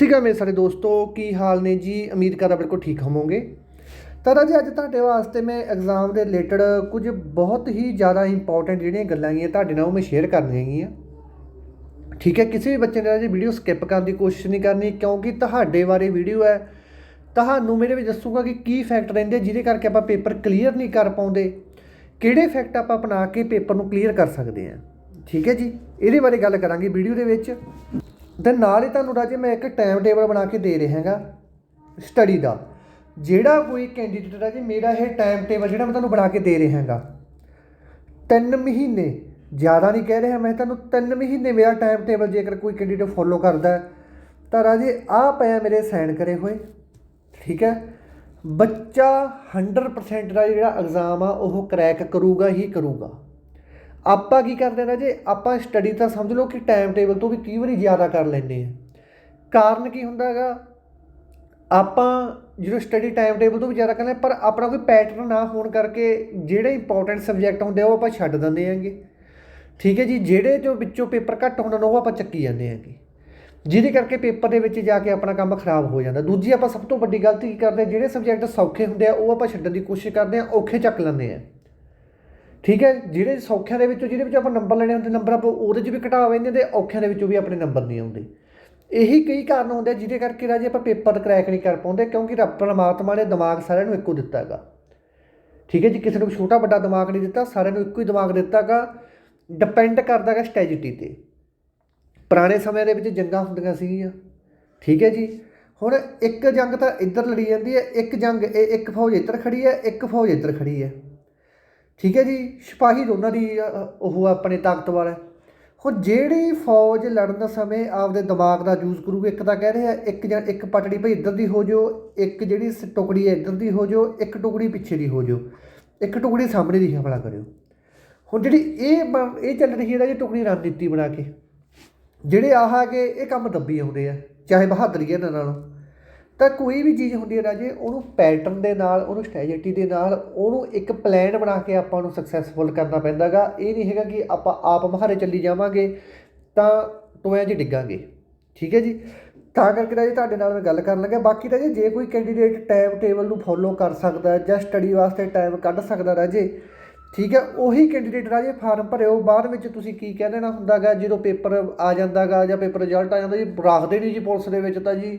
ਸੀਗਾ ਮੇਰੇ ਸਾਰੇ ਦੋਸਤੋ, ਕੀ ਹਾਲ ਨੇ ਜੀ? ਉਮੀਦ ਕਰਦਾ ਬਿਲਕੁਲ ਠੀਕ ਹੋਵੋਗੇ। ਤਾਂ ਜੀ, ਅੱਜ ਤੁਹਾਡੇ ਵਾਸਤੇ ਮੈਂ ਐਗਜ਼ਾਮ ਦੇ ਰਿਲੇਟਡ ਕੁਝ ਬਹੁਤ ਹੀ ਜ਼ਿਆਦਾ ਇੰਪੋਰਟੈਂਟ ਜਿਹੜੀਆਂ ਗੱਲਾਂ ਹੈਗੀਆਂ, ਤੁਹਾਡੇ ਨਾਲ ਉਹ ਮੈਂ ਸ਼ੇਅਰ ਕਰਨੀਆਂ ਹੈਗੀਆਂ। ਠੀਕ ਹੈ, ਕਿਸੇ ਵੀ ਬੱਚੇ ਨੇ ਜੀ ਵੀਡੀਓ ਸਕਿਪ ਕਰਨ ਦੀ ਕੋਸ਼ਿਸ਼ ਨਹੀਂ ਕਰਨੀ, ਕਿਉਂਕਿ ਤੁਹਾਡੇ ਬਾਰੇ ਵੀਡੀਓ ਹੈ। ਤੁਹਾਨੂੰ ਮੇਰੇ ਵਿੱਚ ਦੱਸੂਗਾ ਕਿ ਕੀ ਫੈਕਟ ਰਹਿੰਦੇ, ਜਿਹਦੇ ਕਰਕੇ ਆਪਾਂ ਪੇਪਰ ਕਲੀਅਰ ਨਹੀਂ ਕਰ ਪਾਉਂਦੇ। ਕਿਹੜੇ ਫੈਕਟ ਆਪਾਂ ਅਪਣਾ ਕੇ ਪੇਪਰ ਨੂੰ ਕਲੀਅਰ ਕਰ ਸਕਦੇ ਹਾਂ। ਠੀਕ ਹੈ ਜੀ, ਇਹਦੇ ਬਾਰੇ ਗੱਲ ਕਰਾਂਗੇ ਵੀਡੀਓ ਦੇ ਵਿੱਚ। ਤੇ ਨਾਲ ਹੀ ਤੁਹਾਨੂੰ ਰਾਜੇ ਮੈਂ ਇੱਕ ਟਾਈਮ ਟੇਬਲ ਬਣਾ ਕੇ ਦੇ ਰਿਹਾ ਹੈਗਾ ਸਟੱਡੀ ਦਾ। ਜਿਹੜਾ ਕੋਈ ਕੈਂਡੀਡੇਟ ਰਾਜੇ ਮੇਰਾ ਇਹ ਟਾਈਮ ਟੇਬਲ ਜਿਹੜਾ ਮੈਂ ਤੁਹਾਨੂੰ ਬਣਾ ਕੇ ਦੇ ਰਿਹਾ ਹੈਗਾ, ਤਿੰਨ ਮਹੀਨੇ, ਜ਼ਿਆਦਾ ਨਹੀਂ ਕਹਿ ਰਿਹਾ ਮੈਂ ਤੁਹਾਨੂੰ, ਤਿੰਨ ਮਹੀਨੇ ਮੇਰਾ ਟਾਈਮ ਟੇਬਲ ਜੇਕਰ ਕੋਈ ਕੈਂਡੀਡੇਟ ਫੋਲੋ ਕਰਦਾ ਤਾਂ ਰਾਜੇ ਆਹ ਪਿਆ ਮੇਰੇ ਸਾਈਨ ਕਰੇ ਹੋਏ, ਠੀਕ ਹੈ? ਬੱਚਾ 100% ਦਾ ਜਿਹੜਾ ਐਗਜ਼ਾਮ ਆ, ਉਹ ਕਰੈਕ ਕਰੂਗਾ, ਹੀ ਕਰੂਗਾ। ਆਪਾਂ ਕੀ ਕਰਦੇ ਨਾ ਜੇ ਆਪਾਂ ਸਟੱਡੀ ਤਾਂ ਸਮਝ ਲਓ ਕਿ ਟਾਈਮ ਟੇਬਲ ਤੋਂ ਵੀ ਕਈ ਵਾਰੀ ਜ਼ਿਆਦਾ ਕਰ ਲੈਂਦੇ ਆ। ਕਾਰਨ ਕੀ ਹੁੰਦਾ ਹੈਗਾ? ਆਪਾਂ ਜਦੋਂ ਸਟੱਡੀ ਟਾਈਮ ਟੇਬਲ ਤੋਂ ਵੀ ਜ਼ਿਆਦਾ ਕਰਦੇ ਹਾਂ, ਪਰ ਆਪਣਾ ਕੋਈ ਪੈਟਰਨ ਨਾ ਹੋਣ ਕਰਕੇ ਜਿਹੜੇ ਇੰਪੋਰਟੈਂਟ ਸਬਜੈਕਟ ਹੁੰਦੇ ਆ ਉਹ ਆਪਾਂ ਛੱਡ ਦਿੰਦੇ ਆਂਗੇ ਠੀਕ ਹੈ ਜੀ ਜਿਹੜੇ ਜੋ ਵਿੱਚੋਂ ਪੇਪਰ ਘੱਟ ਹੁੰਦੇ ਨੇ ਉਹ ਆਪਾਂ ਚੱਕੀ ਜਾਂਦੇ ਆਂਗੇ ਜਿਹਦੇ ਕਰਕੇ ਪੇਪਰ ਦੇ ਵਿੱਚ ਜਾ ਕੇ ਆਪਣਾ ਕੰਮ ਖਰਾਬ ਹੋ ਜਾਂਦਾ। ਦੂਜੀ ਆਪਾਂ ਸਭ ਤੋਂ ਵੱਡੀ ਗਲਤੀ ਕੀ ਕਰਦੇ ਹਾਂ, ਜਿਹੜੇ ਸਬਜੈਕਟ ਸੌਖੇ ਹੁੰਦੇ ਆ ਉਹ ਆਪਾਂ ਛੱਡਣ ਦੀ ਕੋਸ਼ਿਸ਼ ਕਰਦੇ ਆ ਔਖੇ ਚੱਕ ਲੈਂਦੇ ਆ। ਠੀਕ ਹੈ, ਜਿਹੜੇ ਸੌਖਿਆਂ ਦੇ ਵਿੱਚੋਂ, ਜਿਹਦੇ ਵਿੱਚ ਆਪਾਂ ਨੰਬਰ ਲੈਣੇ ਹੁੰਦੇ ਨੰਬਰ ਆਪਾਂ ਉਹਦੇ 'ਚ ਵੀ ਘਟਾ ਲੈਂਦੇ ਤੇ ਔਖਿਆਂ ਦੇ ਵਿੱਚੋਂ ਵੀ ਆਪਣੇ ਨੰਬਰ ਨਹੀਂ ਆਉਂਦੇ। ਇਹੀ ਕਈ ਕਾਰਨ ਹੁੰਦੇ ਜਿਹਦੇ ਕਰਕੇ ਰਾਜੇ ਆਪਾਂ ਪੇਪਰ ਕਰੈਕ ਨਹੀਂ ਕਰ ਪਾਉਂਦੇ, ਕਿਉਂਕਿ ਰੱਬ ਪਰਮਾਤਮਾ ਨੇ ਦਿਮਾਗ ਸਾਰਿਆਂ ਨੂੰ ਇੱਕੋ ਦਿੱਤਾ ਹੈਗਾ। ਠੀਕ ਹੈ ਜੀ, ਕਿਸੇ ਨੂੰ ਛੋਟਾ ਵੱਡਾ ਦਿਮਾਗ ਨਹੀਂ ਦਿੱਤਾ, ਸਾਰਿਆਂ ਨੂੰ ਇੱਕੋ ਹੀ ਦਿਮਾਗ ਦਿੱਤਾ ਹੈਗਾ ਡਿਪੈਂਡ ਕਰਦਾ ਹੈਗਾ ਸਟ੍ਰੈਟਜੀ ਤੇ। ਪੁਰਾਣੇ ਸਮਿਆਂ ਦੇ ਵਿੱਚ ਜੰਗਾਂ ਹੁੰਦੀਆਂ ਸੀਗੀਆਂ। ਠੀਕ ਹੈ ਜੀ, ਹੁਣ ਇੱਕ ਜੰਗ ਤਾਂ ਇੱਧਰ ਲੜੀ ਜਾਂਦੀ ਹੈ, ਇੱਕ ਜੰਗ, ਇਹ ਇੱਕ ਫੌਜ ਇੱਧਰ ਖੜੀ ਹੈ, ਇੱਕ ਫੌਜ ਇੱਧਰ ਖੜੀ ਹੈ। ਠੀਕ ਹੈ ਜੀ, ਸਿਪਾਹੀ ਦੋਨਾਂ ਦੀ ਉਹ ਆਪਣੇ ਤਾਕਤਵਰ ਹੈ। ਹੁਣ ਜਿਹੜੀ ਫੌਜ ਲੜਨ ਸਮੇਂ ਆਪਦੇ ਦਿਮਾਗ ਦਾ ਯੂਜ਼ ਕਰੂਗੀ, ਇੱਕ ਤਾਂ ਕਹਿ ਰਿਹਾ ਇੱਕ ਜਾਂ ਇੱਕ ਪਟੜੀ ਭਈ ਇੱਧਰ ਦੀ ਹੋ ਜਾਓ, ਇੱਕ ਜਿਹੜੀ ਸ- ਟੁਕੜੀ ਹੈ ਇੱਧਰ ਦੀ ਹੋ ਜਾਓ, ਇੱਕ ਟੁਕੜੀ ਪਿੱਛੇ ਦੀ ਹੋ ਜਾਓ, ਇੱਕ ਟੁਕੜੀ ਸਾਹਮਣੇ ਦੀ ਹਮਲਾ ਕਰਿਓ। ਹੁਣ ਜਿਹੜੀ ਇਹ ਬ- ਇਹ ਚੱਲ ਰਹੀ ਹੈ ਨਾ ਜੀ ਟੁਕੜੀ ਰਣਨੀਤੀ ਬਣਾ ਕੇ, ਜਿਹੜੇ ਆਹ ਕੇ ਇਹ ਕੰਮ ਦੱਬੀ ਆਉਂਦੇ ਆ, ਚਾਹੇ ਬਹਾਦਰੀ ਇਹਨਾਂ ਨਾਲ। ਤਾਂ ਕੋਈ ਵੀ ਚੀਜ਼ ਹੁੰਦੀ ਹੈ ਰਾਜੇ, ਉਹਨੂੰ ਪੈਟਰਨ ਦੇ ਨਾਲ, ਉਹਨੂੰ ਸਟ੍ਰੈਟਜੀ ਦੇ ਨਾਲ, ਉਹਨੂੰ ਇੱਕ ਪਲਾਨ ਬਣਾ ਕੇ ਆਪਾਂ ਨੂੰ ਸਕਸੈਸਫੁਲ ਕਰਨਾ ਪੈਂਦਾਗਾ ਇਹ ਨਹੀਂ ਹੈਗਾ ਕਿ ਆਪਾਂ ਆਪ ਮਹਾਰੇ ਚੱਲੀ ਜਾਵਾਂਗੇ, ਤਾਂ ਟੋਇਆਂ 'ਚ ਡਿੱਗਾਂਗੇ। ਠੀਕ ਹੈ ਜੀ? ਤਾਂ ਕਰਕੇ ਰਾਜੇ ਤੁਹਾਡੇ ਨਾਲ ਮੈਂ ਗੱਲ ਕਰਨ ਲੱਗਾ ਬਾਕੀ ਰਾਜੇ, ਜੇ ਕੋਈ ਕੈਂਡੀਡੇਟ ਟਾਈਮ ਟੇਬਲ ਨੂੰ ਫੋਲੋ ਕਰ ਸਕਦਾ, ਜਾਂ ਸਟੱਡੀ ਵਾਸਤੇ ਟਾਈਮ ਕੱਢ ਸਕਦਾ ਰਾਜੇ, ਠੀਕ ਹੈ, ਉਹੀ ਕੈਂਡੀਡੇਟ ਰਾਜੇ ਫਾਰਮ ਭਰਿਓ। ਬਾਅਦ ਵਿੱਚ ਤੁਸੀਂ ਕੀ ਕਹਿ ਦੇਣਾ ਹੁੰਦਾਗਾ ਜਦੋਂ ਪੇਪਰ ਆ ਜਾਂਦਾਗਾ ਜਾਂ ਪੇਪਰ ਰਿਜ਼ਲਟ ਆ ਜਾਂਦਾ ਜੀ, ਰੱਖਦੇ ਨਹੀਂ ਜੀ ਪੁਲਿਸ ਦੇ ਵਿੱਚ ਤਾਂ ਜੀ।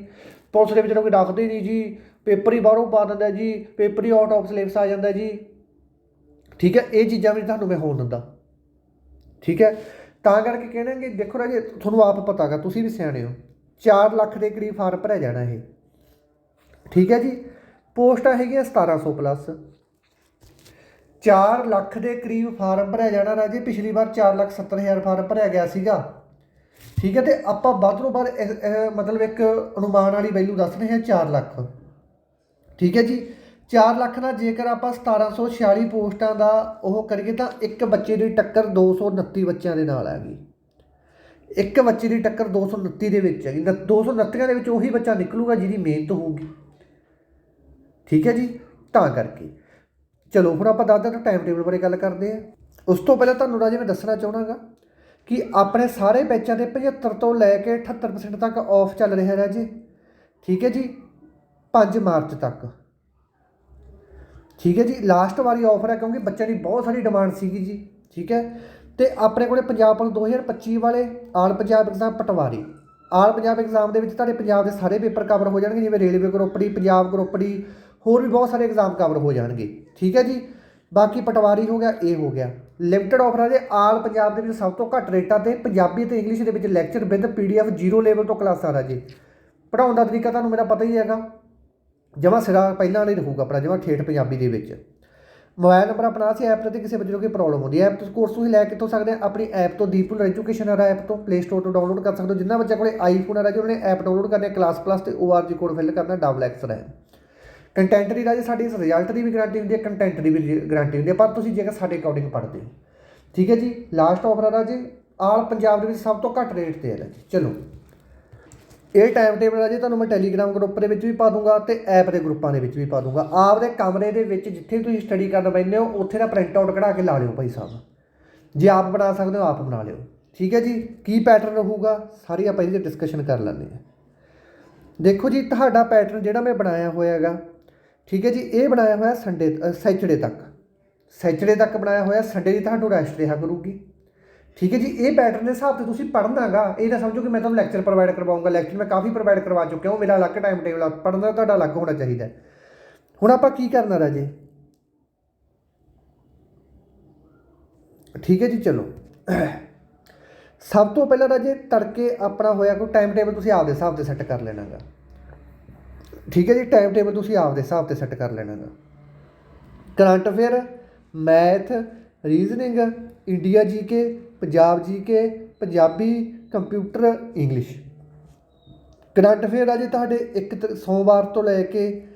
ਪੁਲਿਸ ਦੇ ਵਿੱਚ ਤਾਂ ਕੋਈ ਰੱਖਦੇ ਨਹੀਂ ਜੀ। ਪੇਪਰ ਹੀ ਬਾਹਰੋਂ ਪਾ ਦਿੰਦਾ ਜੀ। ਪੇਪਰ ਹੀ ਆਊਟ ਆਫ ਸਿਲੇਬਸ ਆ ਜਾਂਦਾ ਜੀ। ਠੀਕ ਹੈ, ਇਹ ਚੀਜ਼ਾਂ ਵੀ ਤੁਹਾਨੂੰ ਮੈਂ ਹੋਣ ਦਿੰਦਾ। ਠੀਕ ਹੈ, ਤਾਂ ਕਰਕੇ ਕਹਿਣਗੇ, ਦੇਖੋ ਰਾਜੇ, ਤੁਹਾਨੂੰ ਆਪ ਪਤਾਗਾ ਤੁਸੀਂ ਵੀ ਸਿਆਣੇ ਹੋ। 4 ਲੱਖ ਦੇ ਕਰੀਬ ਫਾਰਮ ਭਰਿਆ ਜਾਣਾ ਇਹ। ਠੀਕ ਹੈ ਜੀ, ਪੋਸਟਾਂ ਹੈਗੀਆਂ 1700 ਪਲੱਸ 4 ਲੱਖ ਦੇ ਕਰੀਬ ਫਾਰਮ ਭਰਿਆ ਜਾਣਾ ਰਾਜੇ, ਪਿਛਲੀ ਵਾਰ 4 ਲੱਖ 70 ਹਜ਼ਾਰ ਫਾਰਮ ਭਰਿਆ ਗਿਆ ਸੀਗਾ। ਠੀਕ ਹੈ, ਤੇ ਆਪਾਂ ਵੱਧ ਤੋਂ ਵੱਧ ਮਤਲਬ ਇੱਕ ਅਨੁਮਾਨ ਵਾਲੀ ਵੈਲਿਊ ਦੱਸ ਰਹੇ ਹਾਂ 4 ਲੱਖ। ਠੀਕ ਹੈ ਜੀ 4 ਲੱਖ ਨਾਲ ਜੇਕਰ ਆਪਾਂ 1746 ਪੋਸਟਾਂ ਦਾ ਉਹ ਕਰੀਏ ਤਾਂ ਇੱਕ ਬੱਚੇ ਦੀ ਟੱਕਰ 229 ਬੱਚਿਆਂ ਦੇ ਨਾਲ ਹੈਗੀ। ਇੱਕ ਬੱਚੇ ਦੀ ਟੱਕਰ 229 ਦੇ ਵਿੱਚ ਹੈਗੀ। 229 ਦੇ ਵਿੱਚ ਉਹੀ ਬੱਚਾ ਨਿਕਲੂਗਾ ਜਿਹਦੀ ਮਿਹਨਤ ਹੋਊਗੀ। ਠੀਕ ਹੈ ਜੀ, ਤਾਂ ਕਰਕੇ। ਚਲੋ, ਹੁਣ ਆਪਾਂ ਦੱਸਦੇ ਹਾਂ ਟਾਈਮ ਟੇਬਲ ਬਾਰੇ ਗੱਲ ਕਰਦੇ ਹਾਂ। ਉਸ ਤੋਂ ਪਹਿਲਾਂ ਤੁਹਾਨੂੰ ਰਾਜੇ ਮੈਂ ਦੱਸਣਾ ਚਾਹਣਾਗਾ ਕਿ ਆਪਣੇ ਸਾਰੇ ਬੈਚਾਂ ਦੇ 75 ਤੋਂ ਲੈ ਕੇ 78% ਤੱਕ ਆਫ ਚੱਲ ਰਿਹਾ ਰਾਜੇ। ਠੀਕ ਹੈ ਜੀ? 5 ਮਾਰਚ ਤੱਕ। ਠੀਕ ਹੈ ਜੀ? ਲਾਸਟ ਵਾਰੀ ਆਫਰ ਹੈ ਕਿਉਂਕਿ ਬੱਚਿਆਂ ਦੀ ਬਹੁਤ ਸਾਰੀ ਡਿਮਾਂਡ ਸੀਗੀ ਜੀ। ਠੀਕ ਹੈ? ਤੇ ਆਪਣੇ ਕੋਲੇ ਪੰਜਾਬ ਪੁਲਿਸ 2025 ਵਾਲੇ, ਆਲ ਪੰਜਾਬ ਐਗਜ਼ਾਮ ਪਟਵਾਰੀ। ਆਲ ਪੰਜਾਬ ਐਗਜ਼ਾਮ ਦੇ ਵਿੱਚ ਤੁਹਾਡੇ ਪੰਜਾਬ ਦੇ ਸਾਰੇ ਪੇਪਰ ਕਵਰ ਹੋ ਜਾਣਗੇ, ਜਿਵੇਂ railway group D Punjab group D ਹੋਰ ਵੀ ਬਹੁਤ ਸਾਰੇ ਐਗਜ਼ਾਮ ਕਵਰ ਹੋ ਜਾਣਗੇ। ਠੀਕ ਹੈ ਜੀ? ਬਾਕੀ ਪਟਵਾਰੀ ਹੋ ਗਿਆ, ਇਹ ਹੋ ਗਿਆ। ਲਿਮਟਿਡ ਆਫਰ ਹੈ ਜੇ, ਆਲ ਪੰਜਾਬ ਦੇ ਵਿੱਚ ਸਭ ਤੋਂ ਘੱਟ ਰੇਟਾਂ ਤੇ ਪੰਜਾਬੀ ਤੇ ਇੰਗਲਿਸ਼ ਦੇ ਵਿੱਚ lecture with PDF zero level ਤੋਂ ਕਲਾਸਾਂ ਆ ਜੀ ਪੜਾਉਣ ਦਾ ਤਰੀਕਾ ਤੁਹਾਨੂੰ ਮੇਰਾ ਪਤਾ ਹੀ ਹੈਗਾ। ਜਮਾ ਸਿਰਾ ਪਹਿਲਾਂ ਵਾਲੀ ਰਹੂਗਾ ਆਪਣਾ, ਜਮਾ ਠੇਠ ਪੰਜਾਬੀ ਦੇ ਵਿੱਚ। ਮੋਬਾਈਲ ਨੰਬਰ ਆਪਣਾ ਸੀ ਐਪ ਤੇ ਕਿਸੇ ਬੱਚੇ ਨੂੰ ਕੋਈ ਪ੍ਰੋਬਲਮ ਹੁੰਦੀ ਹੈ। ਐਪ ਤੋਂ ਕੋਰਸ ਤੁਸੀਂ ਲੈ ਕਿੱਥੋਂ ਸਕਦੇ ਆ ਆਪਣੀ ਐਪ ਤੋਂ ਦੀਪੂਲ ਐਜੂਕੇਸ਼ਨ ਵਾਲਾ ਐਪ ਤੋਂ ਪਲੇ ਸਟੋਰ ਤੋਂ ਡਾਊਨਲੋਡ ਕਰ ਸਕਦੇ ਹੋ। ਜਿੰਨਾ ਬੱਚਾ ਕੋਲੇ ਆਈਫੋਨ ਆ ਹੈ ਰਾਜੇ, ਉਹਨੇ ਐਪ ਡਾਊਨਲੋਡ ਕਰਨੀ ਹੈ ਕਲਾਸ ਪਲੱਸ ਤੇ ORG ਕੋਡ ਫਿਲ ਕਰਨਾ ਡਬਲ ਐਕਸ ਹੈ ਕੰਟੈਂਟ ਦੀ ਰਾਜੇ ਸਾਡੀ ਰਿਜ਼ਲਟ ਦੀ ਵੀ ਗਾਰੰਟੀ ਹੁੰਦੀ ਹੈ ਕੰਟੈਂਟ ਦੀ ਵੀ ਗਾਰੰਟੀ ਹੁੰਦੀ ਹੈ, ਪਰ ਤੁਸੀਂ ਜੇਕਰ ਸਾਡੇ ਅਕੋਰਡਿੰਗ ਪੜ੍ਹਦੇ ਹੋ। ਠੀਕ ਹੈ ਜੀ? ਲਾਸਟ ਆਫਰ ਹੈ ਰਾਜੇ ਆਲ ਪੰਜਾਬ ਦੇ ਵਿੱਚ ਸਭ ਤੋਂ ਘੱਟ ਰੇਟ ਤੇ ਹੈ ਰਾਜੇ। ਚਲੋ। ਇਹ ਟਾਈਮ ਟੇਬਲ ਆ ਜੀ ਤੁਹਾਨੂੰ ਮੈਂ ਟੈਲੀਗ੍ਰਾਮ ਗਰੁੱਪ ਦੇ ਵਿੱਚ ਵੀ ਪਾ ਦੂੰਗਾ ਤੇ ਐਪ ਦੇ ਗਰੁੱਪਾਂ ਦੇ ਵਿੱਚ ਵੀ ਪਾ ਦੂੰਗਾ। ਆਪਦੇ ਕਮਰੇ ਦੇ ਵਿੱਚ ਜਿੱਥੇ ਤੁਸੀਂ ਸਟੱਡੀ ਕਰਨ ਬੈਠੇ ਹੋ, ਉੱਥੇ ਦਾ ਪ੍ਰਿੰਟ ਆਊਟ ਕਢਾ ਕੇ ਲਾ ਲਿਓ ਭਾਈ ਸਾਹਿਬ। ਜੇ ਆਪ ਬਣਾ ਸਕਦੇ ਹੋ, ਆਪ ਬਣਾ ਲਿਓ। ਠੀਕ ਹੈ ਜੀ? ਕੀ ਪੈਟਰਨ ਰਹੂਗਾ? ਸਾਰੀ ਆਪਾਂ ਇਹਦੀ ਡਿਸਕਸ਼ਨ ਕਰ ਲੈਂਦੇ ਹਾਂ। ਦੇਖੋ ਜੀ, ਤੁਹਾਡਾ ਪੈਟਰਨ ਜਿਹੜਾ ਮੈਂ ਬਣਾਇਆ ਹੋਇਆ ਹੈਗਾ ਠੀਕ ਹੈ ਜੀ, ਇਹ ਬਣਾਇਆ ਹੋਇਆ ਸੰਡੇ ਸੈਚਰਡੇ ਤੱਕ। ਸੈਚਰਡੇ ਤੱਕ ਬਣਾਇਆ ਹੋਇਆ, ਸੰਡੇ ਦੀ ਤੁਹਾਨੂੰ ਰੈਸਟ ਰਿਹਾ ਕਰੂਗੀ। ਠੀਕ ਹੈ ਜੀ, ਇਹ ਪੈਟਰਨ ਦੇ ਹਿਸਾਬ ਤੇ ਤੁਸੀਂ ਪੜ੍ਹਨਾਗਾ, ਇਹ ਨਾ ਸਮਝੋ ਕਿ ਮੈਂ ਤੁਹਾਨੂੰ ਲੈਕਚਰ ਪ੍ਰੋਵਾਈਡ ਕਰਵਾਉਂਗਾ। ਲੈਕਚਰ ਮੈਂ ਕਾਫੀ ਪ੍ਰੋਵਾਈਡ ਕਰਵਾ ਚੁੱਕਿਆ ਹਾਂ ਉਹ ਮੇਰਾ ਅਲੱਗ ਟਾਈਮ ਟੇਬਲ ਆ, ਪੜ੍ਹਨ ਦਾ ਤੁਹਾਡਾ ਅਲੱਗ ਹੋਣਾ ਚਾਹੀਦਾ ਹੁਣ ਆਪਾਂ ਕੀ ਕਰਨਾ ਰਾਜੇ? ਠੀਕ ਹੈ ਜੀ, ਚਲੋ। ਸਭ ਤੋਂ ਪਹਿਲਾਂ ਰਾਜੇ ਤੜਕੇ ਆਪਣਾ ਹੋਇਆ ਕੋਈ ਟਾਈਮ ਟੇਬਲ ਤੁਸੀਂ ਆਪਦੇ ਹਿਸਾਬ ਤੇ ਸੈੱਟ ਕਰ ਲੈਣਾਗਾ। ਠੀਕ ਹੈ ਜੀ ਟਾਈਮ ਟੇਬਲ ਤੁਸੀਂ ਆਪਦੇ ਹਿਸਾਬ ਤੇ ਸੈੱਟ ਕਰ ਲੈਣਾ ਗਾ। Current affair math reasoning India GK Punjab GK Punjabi computer English current affair ਅਜੇ ਤੁਹਾਡੇ ਇੱਕ ਤ- ਸੋਮਵਾਰ ਤੋਂ ਲੈ ਕੇ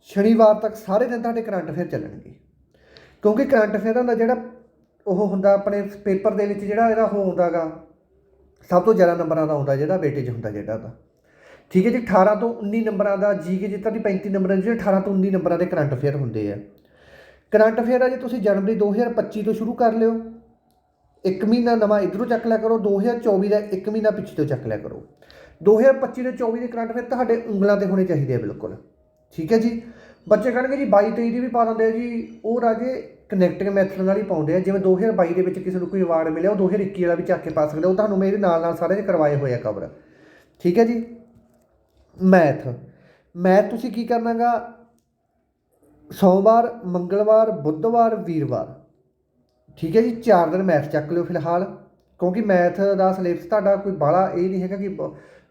ਸ਼ਨੀਵਾਰ ਤੱਕ ਸਾਰੇ ਦਿਨ ਤੁਹਾਡੇ ਕਰੰਟ ਅਫੇਅਰ ਚੱਲਣਗੇ। ਕਿਉਂਕਿ ਕਰੰਟ ਅਫੇਅਰਾਂ ਦਾ ਜਿਹੜਾ ਉਹ ਹੁੰਦਾ ਆਪਣੇ ਪੇਪਰ ਦੇ ਵਿੱਚ ਜਿਹੜਾ ਇਹਦਾ ਉਹ ਹੁੰਦਾਗਾ, ਸਭ ਤੋਂ ਜ਼ਿਆਦਾ ਨੰਬਰਾਂ ਦਾ ਹੁੰਦਾ ਜਿਹੜਾ ਵੇਟੇਜ ਹੁੰਦਾ ਜਿਹੜਾ ਦਾ ਠੀਕ ਹੈ ਜੀ 18 ਤੋਂ 19 ਨੰਬਰਾਂ ਦਾ ਜੀਕੇ ਜਿੱਤਾਂ ਦੀ 35 ਨੰਬਰਾਂ ਦੇ, ਜਿਹੜੇ 18 ਤੋਂ 19 ਨੰਬਰਾਂ ਦੇ ਕਰੰਟ ਅਫੇਅਰ ਹੁੰਦੇ ਆ। ਕਰੰਟ ਅਫੇਅਰ ਆ ਜੇ ਤੁਸੀਂ ਜਨਵਰੀ 2025 ਤੋਂ ਸ਼ੁਰੂ ਕਰ ਲਿਓ, ਇੱਕ ਮਹੀਨਾ ਨਵਾਂ ਇਧਰੋਂ ਚੱਕ ਲਿਆ ਕਰੋ 2024 ਦਾ ਇੱਕ ਮਹੀਨਾ ਪਿੱਛੇ ਤੋਂ ਚੱਕ ਲਿਆ ਕਰੋ। 2025 ਦੇ 24 ਦੇ ਕਰੰਟ ਅਫੇਅਰ ਤੁਹਾਡੇ ਉਂਗਲਾਂ ਤੇ ਹੋਣੇ ਚਾਹੀਦੇ ਆ ਬਿਲਕੁਲ। ਠੀਕ ਹੈ ਜੀ? ਬੱਚੇ ਕਹਿਣਗੇ ਜੀ 22 23 ਦੀ ਵੀ ਪਾ ਦਿੰਦੇ ਆ ਜੀ, ਉਹ ਰਾਜੇ ਕਨੈਕਟਿੰਗ ਮੈਥਡ ਨਾਲ ਹੀ ਪਾਉਂਦੇ ਆ, ਜਿਵੇਂ 2022 ਦੇ ਵਿੱਚ ਕਿਸੇ ਨੂੰ ਕੋਈ ਅਵਾਰਡ ਮਿਲਿਆ, ਉਹ 2021 ਵਾਲਾ ਵੀ ਚੱਕ ਕੇ ਪਾ ਸਕਦੇ ਹੋ ਉਹ ਤੁਹਾਨੂੰ ਮੇਰੇ ਨਾਲ ਨਾਲ ਸਾਰੇ ਦੇ ਕਰਵਾਏ ਹੋਏ ਆ ਕਵਰ ਠੀਕ ਹੈ ਜੀ? ਮੈਥ। ਮੈਥ ਤੁਸੀਂ ਕੀ ਕਰਨਾ ਗਾ ਸੋਮਵਾਰ, ਮੰਗਲਵਾਰ, ਬੁੱਧਵਾਰ, ਵੀਰਵਾਰ। ਠੀਕ ਹੈ ਜੀ, ਚਾਰ ਦਿਨ ਮੈਥ ਚੱਕ ਲਿਓ ਫਿਲਹਾਲ, ਕਿਉਂਕਿ ਮੈਥ ਦਾ ਸਿਲੇਬਸ ਤੁਹਾਡਾ ਕੋਈ ਬਾਹਲਾ ਇਹ ਨਹੀਂ ਹੈਗਾ ਕਿ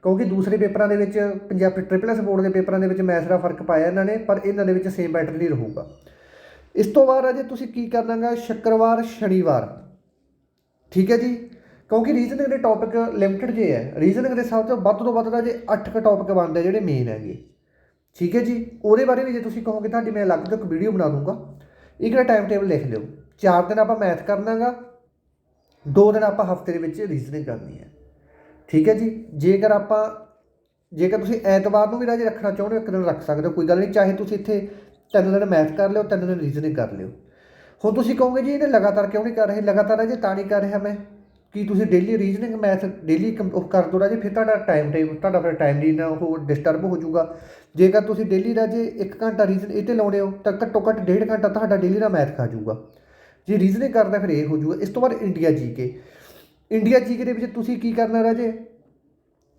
ਕਿਉਂਕਿ ਦੂਸਰੇ ਪੇਪਰਾਂ ਦੇ ਵਿੱਚ ਪੰਜਾਬ ਟ੍ਰਿਪਲ ਐਸ ਬੋਰਡ ਦੇ ਪੇਪਰਾਂ ਦੇ ਵਿੱਚ ਮੈਥ ਦਾ ਫ਼ਰਕ ਪਾਇਆ ਇਹਨਾਂ ਨੇ, ਪਰ ਇਹਨਾਂ ਦੇ ਵਿੱਚ ਸੇਮ ਪੈਟਰਨ ਹੀ ਰਹੂਗਾ। ਇਸ ਤੋਂ ਬਾਅਦ ਅਜੇ ਤੁਸੀਂ ਕੀ ਕਰਨਾਗਾ? ਸ਼ੁੱਕਰਵਾਰ, ਸ਼ਨੀਵਾਰ। ਠੀਕ ਹੈ ਜੀ ਕਿਉਂਕਿ ਰੀਜ਼ਨਿੰਗ ਦੇ ਟੌਪਿਕ ਲਿਮਟਿਡ ਜੇ ਹੈ ਰੀਜ਼ਨਿੰਗ ਦੇ ਹਿਸਾਬ ਤੋਂ ਵੱਧ ਤੋਂ ਵੱਧ ਦਾ ਜੇ 8 ਕ ਟੌਪਿਕ ਬਣਦੇ ਜਿਹੜੇ ਮੇਨ ਹੈਗੇ। ਠੀਕ ਹੈ ਜੀ? ਉਹਦੇ ਬਾਰੇ ਵੀ ਜੇ ਤੁਸੀਂ ਕਹੋਗੇ ਤੁਹਾਡੀ ਮੈਂ ਅਲੱਗ ਤੋਂ ਇੱਕ ਵੀਡੀਓ ਬਣਾ ਦੂੰਗਾ। ਇੱਕ ਦਾ ਟਾਈਮ ਟੇਬਲ ਲਿਖ ਲਿਓ। ਚਾਰ ਦਿਨ ਆਪਾਂ ਮੈਥ ਕਰਨਾਗਾ, ਦੋ ਦਿਨ ਆਪਾਂ ਹਫ਼ਤੇ ਦੇ ਵਿੱਚ ਰੀਜ਼ਨਿੰਗ ਕਰਨੀ ਹੈ। ਠੀਕ ਹੈ ਜੀ? ਜੇਕਰ ਆਪਾਂ, ਜੇਕਰ ਤੁਸੀਂ ਐਤਵਾਰ ਨੂੰ ਵੀ ਰਾਜੇ ਰੱਖਣਾ ਚਾਹੁੰਦੇ ਹੋ, ਇੱਕ ਦਿਨ ਰੱਖ ਸਕਦੇ ਹੋ, ਕੋਈ ਗੱਲ ਨਹੀਂ, ਚਾਹੇ ਤੁਸੀਂ ਇੱਥੇ ਤਿੰਨ ਦਿਨ ਮੈਥ ਕਰ ਲਿਓ, ਤਿੰਨ ਦਿਨ ਰੀਜ਼ਨਿੰਗ ਕਰ ਲਿਓ। ਹੁਣ ਤੁਸੀਂ ਕਹੋਗੇ ਜੀ, ਇਹਨੇ ਲਗਾਤਾਰ ਕਿਉਂ ਨਹੀਂ ਕਰ ਰਹੇ? ਲਗਾਤਾਰ ਅਜੇ ਤਾਂ ਨਹੀਂ ਕਰ ਰਿਹਾ ਮੈਂ। ਕਿ ਤੁਸੀਂ ਡੇਲੀ ਰੀਜ਼ਨਿੰਗ ਮੈਥ ਡੇਲੀ ਉਹ ਕਰ ਦੋ ਰਾਜੇ, ਫਿਰ ਤੁਹਾਡਾ ਟਾਈਮ ਟੇਬਲ ਤੁਹਾਡਾ ਫਿਰ ਟਾਈਮ ਦੀ ਨਾ ਉਹ ਡਿਸਟਰਬ ਹੋ ਜਾਊਗਾ। ਜੇਕਰ ਤੁਸੀਂ ਡੇਲੀ ਰਾਜੇ 1 ਘੰਟਾ ਰੀਜ਼ਨ ਇਹ 'ਤੇ ਲਾਉਣੇ ਹੋ, ਤਾਂ ਘੱਟੋ ਘੱਟ ਡੇਢ ਘੰਟਾ ਤੁਹਾਡਾ ਡੇਲੀ ਦਾ ਮੈਥ ਖਾ ਜਾਊਗਾ। ਜੇ ਰੀਜ਼ਨਿੰਗ ਕਰਦਾ ਫਿਰ ਇਹ ਹੋ ਜਾਊਗਾ। ਇਸ ਤੋਂ ਬਾਅਦ ਇੰਡੀਆ ਜੀਕੇ ਇੰਡੀਆ ਜੀਕੇ ਦੇ ਵਿੱਚ ਤੁਸੀਂ ਕੀ ਕਰਨਾ ਰਾਜੇ?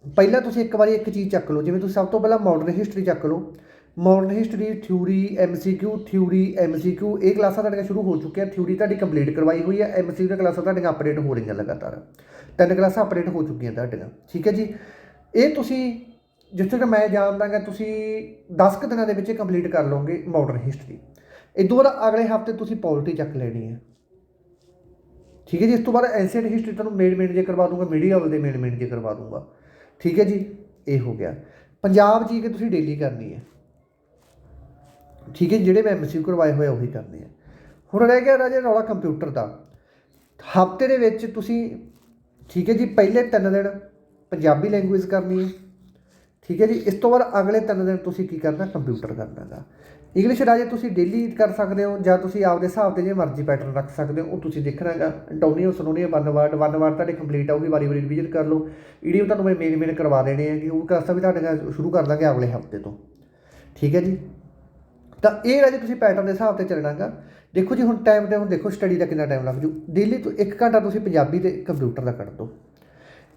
ਪਹਿਲਾਂ ਤੁਸੀਂ ਇੱਕ ਵਾਰੀ ਇੱਕ ਚੀਜ਼ ਚੱਕ ਲਓ। ਜਿਵੇਂ ਤੁਸੀਂ ਸਭ ਤੋਂ ਪਹਿਲਾਂ ਮਾਡਰਨ ਹਿਸਟਰੀ ਚੱਕ ਲਓ। Modern history theory MCQ theory MCQ ਇਹ ਕਲਾਸਾਂ ਤੁਹਾਡੀਆਂ ਸ਼ੁਰੂ ਹੋ ਚੁੱਕੀਆਂ ਥਿਊਰੀ ਤੁਹਾਡੀ ਕੰਪਲੀਟ ਕਰਵਾਈ ਹੋਈ ਹੈ ਐਮਸੀਕਿਊ ਦੀਆਂ ਕਲਾਸਾਂ ਤੁਹਾਡੀਆਂ ਅਪਡੇਟ ਹੋ ਰਹੀਆਂ ਲਗਾਤਾਰ। ਤਿੰਨ ਕਲਾਸਾਂ ਅਪਡੇਟ ਹੋ ਚੁੱਕੀਆਂ ਤੁਹਾਡੀਆਂ, ਠੀਕ ਹੈ ਜੀ? ਇਹ ਤੁਸੀਂ ਜਿੱਥੇ ਤੱਕ ਮੈਂ ਜਾਣਦਾ ਕਿ ਤੁਸੀਂ 10 ਕੁ ਦਿਨਾਂ ਦੇ ਵਿੱਚ ਕੰਪਲੀਟ ਕਰ ਲਓਗੇ ਮਾਡਰਨ ਹਿਸਟਰੀ ਇਦੋਂ ਬਾਅਦ ਅਗਲੇ ਹਫ਼ਤੇ ਤੁਸੀਂ ਪੋਲਿਟੀ ਚੱਕ ਲੈਣੀ ਹੈ। ਠੀਕ ਹੈ ਜੀ, ਇਸ ਤੋਂ ਬਾਅਦ ਐਂਸ਼ੀਅੰਟ ਹਿਸਟਰੀ ਤੁਹਾਨੂੰ ਮੇਨ ਮੇਨ ਜੇ ਕਰਵਾ ਦੂੰਗਾ ਮੀਡੀਅਲ ਦੇ ਮੇਨ ਮੇਨ ਜੇ ਕਰਵਾ ਦੂੰਗਾ ਠੀਕ ਹੈ ਜੀ, ਇਹ ਹੋ ਗਿਆ। ਪੰਜਾਬ ਜੀ ਕਿ ਤੁਸੀਂ ਡੇਲੀ ਕਰਨੀ ਹੈ। ਠੀਕ ਹੈ ਜੀ, ਜਿਹੜੇ ਮੈਂ ਐਮਸੀਕਿਊ ਕਰਵਾਏ ਹੋਏ ਆ ਉਹੀ ਕਰਨੇ ਆ। ਹੁਣ ਰਹਿ ਗਿਆ ਰਾਜੇ ਰੌਲਾ ਕੰਪਿਊਟਰ ਦਾ। ਹਫ਼ਤੇ ਦੇ ਵਿੱਚ ਤੁਸੀਂ ਠੀਕ ਹੈ ਜੀ ਪਹਿਲੇ ਤਿੰਨ ਦਿਨ ਪੰਜਾਬੀ ਲੈਂਗੁਏਜ ਕਰਨੀ ਹੈ। ਠੀਕ ਹੈ ਜੀ ਇਸ ਤੋਂ ਬਾਅਦ ਅਗਲੇ ਤਿੰਨ ਦਿਨ ਤੁਸੀਂ ਕੀ ਕਰਨਾ ਕੰਪਿਊਟਰ ਕਰਨਾਗਾ ਇੰਗਲਿਸ਼ ਰਾਜੇ ਤੁਸੀਂ ਡੇਲੀ ਕਰ ਸਕਦੇ ਹੋ ਜਾਂ ਤੁਸੀਂ ਆਪਦੇ ਹਿਸਾਬ ਤੇ ਜੇ ਮਰਜ਼ੀ ਪੈਟਰਨ ਰੱਖ ਸਕਦੇ ਹੋ ਉਹ ਤੁਸੀਂ ਦੇਖਣਾਗਾ antonym synonym one word one word ਤੁਹਾਡੇ ਕੰਪਲੀਟ ਆਊਗੀ ਵਾਰੀ ਵਾਰੀ ਰਿਵੀਜ਼ਨ ਕਰ ਲਓ। ਈਡੀਓ ਤੁਹਾਨੂੰ ਮੈਂ ਮੇਨ ਮੇਨ ਕਰਵਾ ਦੇਣੇ ਆ ਕਿ ਉਹ ਕਲਾਸਾਂ ਵੀ ਤੁਹਾਡੇ ਨਾਲ ਸ਼ੁਰੂ ਕਰ ਦਾਂਗੇ ਅਗਲੇ ਹਫ਼ਤੇ ਤੋਂ। ਠੀਕ ਹੈ ਜੀ? ਤਾਂ ਇਹ ਰਾਜੇ ਤੁਸੀਂ ਪੈਟਰਨ ਦੇ ਹਿਸਾਬ ਤੇ ਚੱਲਣਾਗਾ ਦੇਖੋ ਜੀ ਹੁਣ ਟਾਈਮ ਤੇ ਹੁਣ ਦੇਖੋ ਸਟੱਡੀ ਦਾ ਕਿੰਨਾ ਟਾਈਮ ਲੱਗ ਜੂ। ਡੇਲੀ ਤੋਂ 1 ਘੰਟਾ ਤੁਸੀਂ ਪੰਜਾਬੀ ਤੇ ਕੰਪਿਊਟਰ ਦਾ ਕੱਢ ਦਿਓ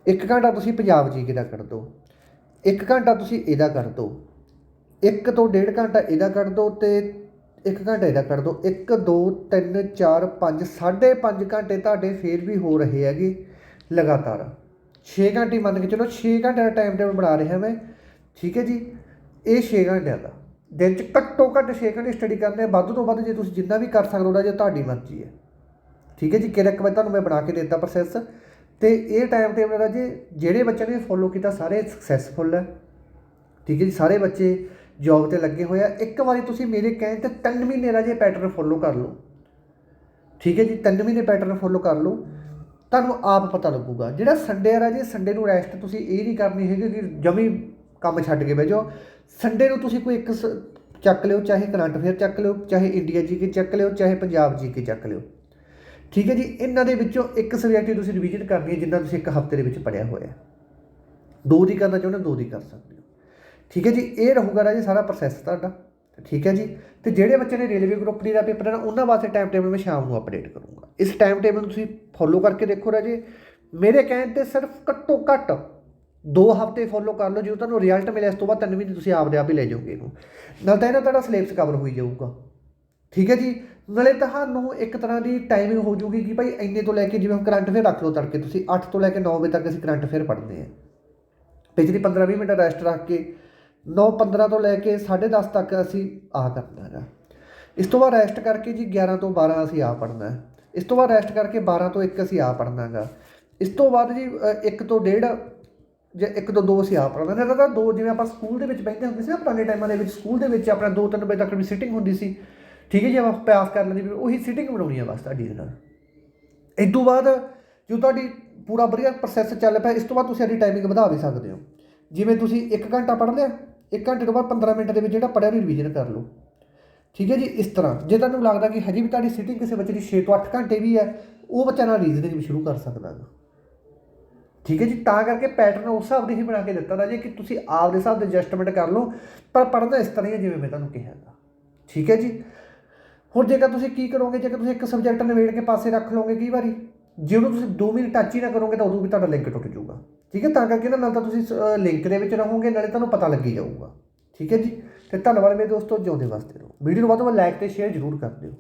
1 ਘੰਟਾ ਤੁਸੀਂ ਪੰਜਾਬ ਜੀਕੇ ਦਾ ਕੱਢ ਦਿਓ 1 ਘੰਟਾ ਤੁਸੀਂ ਇਹਦਾ ਕੱਢ ਦਿਓ 1 ਤੋਂ 1.5 ਘੰਟਾ ਇਹਦਾ ਕੱਢ ਦਿਓ ਤੇ 1 ਘੰਟਾ ਇਹਦਾ ਕੱਢ ਦਿਓ 1 2 3 4 5 5.5 ਘੰਟੇ ਤੁਹਾਡੇ ਫੇਰ ਵੀ ਹੋ ਰਹੇ ਹੈਗੇ ਲਗਾਤਾਰ। 6 ਘੰਟੇ ਮੰਨ ਕੇ ਚਲੋ 6 ਘੰਟੇ ਦਾ ਟਾਈਮ ਟੇਬਲ ਬਣਾ ਰਿਹਾ ਮੈਂ। ਠੀਕ ਹੈ ਜੀ? ਇਹ 6 ਘੰਟਿਆਂ ਦਾ। ਦਿਨ ਚ ਘੱਟੋ ਘੱਟ 6 ਘੰਟੇ ਸਟੱਡੀ ਕਰਨੇ ਵੱਧ ਤੋਂ ਵੱਧ ਜੇ ਤੁਸੀਂ ਜਿੰਨਾ ਵੀ ਕਰ ਸਕਦੇ ਹੋ ਜੇ ਤੁਹਾਡੀ ਮਰਜ਼ੀ ਹੈ। ਠੀਕ ਹੈ ਜੀ? ਕਿਹੜਾ ਇੱਕ ਵਾਰ ਤੁਹਾਨੂੰ ਮੈਂ ਬਣਾ ਕੇ ਦਿੱਤਾ ਪ੍ਰੋਸੈਸ ਤੇ ਇਹ ਟਾਈਮ ਟੇਬਲ ਦਾ ਜੀ ਜਿਹੜੇ ਬੱਚਿਆਂ ਨੇ ਫੋਲੋ ਕੀਤਾ, ਸਾਰੇ ਸਕਸੈਸਫੁਲ ਹੈ। ਠੀਕ ਹੈ ਜੀ? ਸਾਰੇ ਬੱਚੇ ਜੌਬ ਤੇ ਲੱਗੇ ਹੋਏ ਆ। ਇੱਕ ਵਾਰੀ ਤੁਸੀਂ ਮੇਰੇ ਕਹਿਣ ਤੇ 3 ਮਹੀਨੇ ਦਾ ਜੇ ਪੈਟਰਨ ਫੋਲੋ ਕਰ ਲਓ। ਠੀਕ ਹੈ ਜੀ? 3 ਮਹੀਨੇ ਪੈਟਰਨ ਫੋਲੋ ਕਰ ਲਓ। ਤੁਹਾਨੂੰ ਆਪ ਪਤਾ ਲੱਗੂਗਾ। ਜਿਹੜਾ ਸੰਡੇ ਆ ਰਾਜੇ ਸੰਡੇ ਨੂੰ ਰੈਸਟ ਤੁਸੀਂ ਇਹ ਨਹੀਂ ਕਰਨੀ ਹੈਗੀ ਕਿ ਜਮੀ ਕੰਮ ਛੱਡ ਕੇ ਬਹਿ ਜਾਓ। ਸੰਡੇ ਨੂੰ ਤੁਸੀਂ ਕੋਈ ਇੱਕ ਸ- ਚੱਕ ਲਿਓ, ਚਾਹੇ ਕਰੰਟ ਅਫੇਅਰ ਚੱਕ ਲਿਓ, ਚਾਹੇ ਇੰਡੀਆ ਜੀ ਕੇ ਚੱਕ ਲਿਓ, ਚਾਹੇ ਪੰਜਾਬ ਜੀ ਕੇ ਚੱਕ ਲਿਓ। ਠੀਕ ਹੈ ਜੀ, ਇਹਨਾਂ ਦੇ ਵਿੱਚੋਂ ਇੱਕ ਸਬਜੈਕਟ ਤੁਸੀਂ ਰਿਵੀਜ਼ਨ ਕਰਨੀ ਹੈ, ਜਿੰਨਾ ਤੁਸੀਂ ਇੱਕ ਹਫ਼ਤੇ ਦੇ ਵਿੱਚ ਪੜ੍ਹਿਆ ਹੋਇਆ ਦੋ ਦੀ ਕਰਨਾ ਚਾਹੁੰਦੇ ਹੋ, ਦੋ ਦੀ ਕਰ ਸਕਦੇ ਹੋ। ਠੀਕ ਹੈ ਜੀ, ਇਹ ਰਹੂਗਾ ਰਾਜੇ ਸਾਰਾ ਪ੍ਰੋਸੈਸ ਤੁਹਾਡਾ। ਠੀਕ ਹੈ ਜੀ, ਤੇ ਜਿਹੜੇ ਬੱਚੇ ਨੇ ਰੇਲਵੇ ਗਰੁੱਪ ਡੀ ਦਾ ਪੇਪਰ ਹੈ, ਉਹਨਾਂ ਵਾਸਤੇ ਟਾਈਮ ਟੇਬਲ ਮੈਂ ਸ਼ਾਮ ਨੂੰ ਅਪਡੇਟ ਕਰੂੰਗਾ। ਇਸ ਟਾਈਮ ਟੇਬਲ ਨੂੰ ਤੁਸੀਂ ਫੋਲੋ ਕਰਕੇ ਦੇਖੋ ਰਾਜੇ। ਮੇਰੇ ਕਹਿਣ ਤੇ ਸਿਰਫ ਘੱਟੋ ਘੱਟ ਦੋ ਹਫ਼ਤੇ ਫੋਲੋ ਕਰ ਲਓ, ਜਦੋਂ ਤੁਹਾਨੂੰ ਰਿਜ਼ਲਟ ਮਿਲਿਆ, ਇਸ ਤੋਂ ਬਾਅਦ ਤਿੰਨ ਮਹੀਨੇ ਤੁਸੀਂ ਆਪਦੇ ਆਪ ਹੀ ਲੈ ਜਾਓਗੇ ਇਹਨੂੰ। ਨਾਲ ਤਾਂ ਇਹਨਾਂ ਤੁਹਾਡਾ ਸਿਲੇਬਸ ਕਵਰ ਹੋਈ ਜਾਊਗਾ। ਠੀਕ ਹੈ ਜੀ? ਨਾਲੇ ਤੁਹਾਨੂੰ ਇੱਕ ਤਰ੍ਹਾਂ ਦੀ ਟਾਈਮਿੰਗ ਹੋ ਜੂਗੀ ਕਿ ਭਾਈ ਇੰਨੇ ਤੋਂ ਲੈ ਕੇ ਜਿਵੇਂ ਕਰੰਟ ਅਫੇਅਰ ਰੱਖ ਲਓ ਤੜਕੇ ਤੁਸੀਂ 8 ਤੋਂ ਲੈ ਕੇ 9 ਵਜੇ ਤੱਕ ਅਸੀਂ ਕਰੰਟ ਅਫੇਅਰ ਪੜ੍ਹਦੇ ਹਾਂ। ਪਿਛਲੀ 15-20 ਮਿੰਟ ਰੈਸਟ ਰੱਖ ਕੇ 9:15 ਤੋਂ ਲੈ ਕੇ 10:30 ਤੱਕ ਅਸੀਂ ਆ ਕਰਨਾ ਹੈਗਾ। ਇਸ ਤੋਂ ਬਾਅਦ ਰੈਸਟ ਕਰਕੇ ਜੀ 11 ਤੋਂ 12 ਅਸੀਂ ਆ ਪੜ੍ਹਨਾ ਹੈ। ਇਸ ਤੋਂ ਬਾਅਦ ਰੈਸਟ ਕਰਕੇ 12 ਤੋਂ 1 ਅਸੀਂ ਆ ਪੜ੍ਹਨਾ ਹੈਗਾ। ਇਸ ਤੋਂ ਬਾਅਦ ਜੀ 1 ਤੋਂ 1.5 ਜੇ ਇੱਕ ਤੋਂ ਦੋ ਅਸੀਂ ਆਪ ਪੜ੍ਹਨਾ ਨਹੀਂ ਤਾਂ ਦੋ ਜਿਵੇਂ ਆਪਾਂ ਸਕੂਲ ਦੇ ਵਿੱਚ ਬੈਠਦੇ ਹੁੰਦੇ ਸੀ ਨਾ, ਪੁਰਾਣੇ ਟਾਈਮਾਂ ਦੇ ਵਿੱਚ, ਸਕੂਲ ਦੇ ਵਿੱਚ ਆਪਣਾ 2-3 ਵਜੇ ਤੱਕ ਵੀ ਸਿਟਿੰਗ ਹੁੰਦੀ ਸੀ। ਠੀਕ ਹੈ ਜੀ, ਆਪਾਂ ਪਾਸ ਕਰ ਲੈਂਦੇ ਵੀ ਉਹੀ ਸਿਟਿੰਗ ਬਣਾਉਣੀ ਆ ਬਸ ਤੁਹਾਡੀ ਦੇ ਨਾਲ। ਇਸ ਤੋਂ ਬਾਅਦ ਜੋ ਤੁਹਾਡੀ ਪੂਰਾ ਵਧੀਆ ਪ੍ਰੋਸੈਸ ਚੱਲ ਪਿਆ, ਇਸ ਤੋਂ ਬਾਅਦ ਤੁਸੀਂ ਆਪਣੀ ਟਾਈਮਿੰਗ ਵਧਾ ਵੀ ਸਕਦੇ ਹੋ। ਜਿਵੇਂ ਤੁਸੀਂ 1 ਘੰਟਾ ਪੜ੍ਹ ਲਿਆ 1 ਘੰਟੇ ਤੋਂ ਬਾਅਦ 15 ਮਿੰਟ ਦੇ ਵਿੱਚ ਜਿਹੜਾ ਪੜ੍ਹਿਆ ਰਿਵੀਜ਼ਨ ਕਰ ਲਓ। ਠੀਕ ਹੈ ਜੀ, ਇਸ ਤਰ੍ਹਾਂ। ਜੇ ਤੁਹਾਨੂੰ ਲੱਗਦਾ ਕਿ ਹਜੇ ਵੀ ਤੁਹਾਡੀ ਸਿਟਿੰਗ ਕਿਸੇ ਬੱਚੇ ਦੀ 6 ਤੋਂ 8 ਘੰਟੇ ਵੀ ਹੈ, ਉਹ ਬੱਚਾ ਨਾਲ ਰੀਜ਼ਨਿੰਗ ਵੀ ਸ਼ੁਰੂ ਕਰ ਸਕਦਾ ਹੈ ਠੀਕ ਹੈ ਜੀ, ਤਾਂ ਕਰਕੇ ਪੈਟਰਨ ਉਸ ਹਿਸਾਬ ਦੇ ਹੀ ਬਣਾ ਕੇ ਦਿੱਤਾ ਦਾ ਜੀ ਕਿ ਤੁਸੀਂ ਆਪ ਦੇ ਹਿਸਾਬ ਦੇ ਐਡਜਸਟਮੈਂਟ ਕਰ ਲਓ। ਪਰ ਪੜ੍ਹਨਾ ਇਸ ਤਰ੍ਹਾਂ ਹੀ ਹੈ ਜਿਵੇਂ ਮੈਂ ਤੁਹਾਨੂੰ ਕਿਹਾ ਹੈਗਾ। ਠੀਕ ਹੈ ਜੀ? ਹੁਣ ਜੇਕਰ ਤੁਸੀਂ ਕੀ ਕਰੋਗੇ, ਜੇਕਰ ਤੁਸੀਂ ਇੱਕ ਸਬਜੈਕਟ ਨਿਬੇੜ ਕੇ ਪਾਸੇ ਰੱਖ ਲਓਗੇ ਕਈ ਵਾਰੀ, ਜੇ ਉਹਨੂੰ ਤੁਸੀਂ 2 ਮਿੰਟ ਟੱਚ ਹੀ ਨਾ ਕਰੋਗੇ ਤਾਂ ਉਦੋਂ ਵੀ ਤੁਹਾਡਾ ਲਿੰਕ ਟੁੱਟ ਜਾਊਗਾ। ਠੀਕ ਹੈ? ਤਾਂ ਕਰਕੇ ਨਾ, ਨਾਲ ਤਾਂ ਤੁਸੀਂ ਲਿੰਕ ਦੇ ਵਿੱਚ ਰਹੋਗੇ, ਨਾਲੇ ਤੁਹਾਨੂੰ ਪਤਾ ਲੱਗੀ ਜਾਊਗਾ। ਠੀਕ ਹੈ ਜੀ? ਤੇ ਧੰਨਵਾਦ ਮੇਰੇ ਦੋਸਤੋ, ਜਿਉਂਦੇ ਵਾਸਤੇ ਰਹੋ। ਵੀਡੀਓ ਨੂੰ ਵੱਧ ਤੋਂ ਵੱਧ ਲਾਈਕ ਤੇ ਸ਼ੇਅਰ ਜ਼ਰੂਰ ਕਰ ਦਿਓ।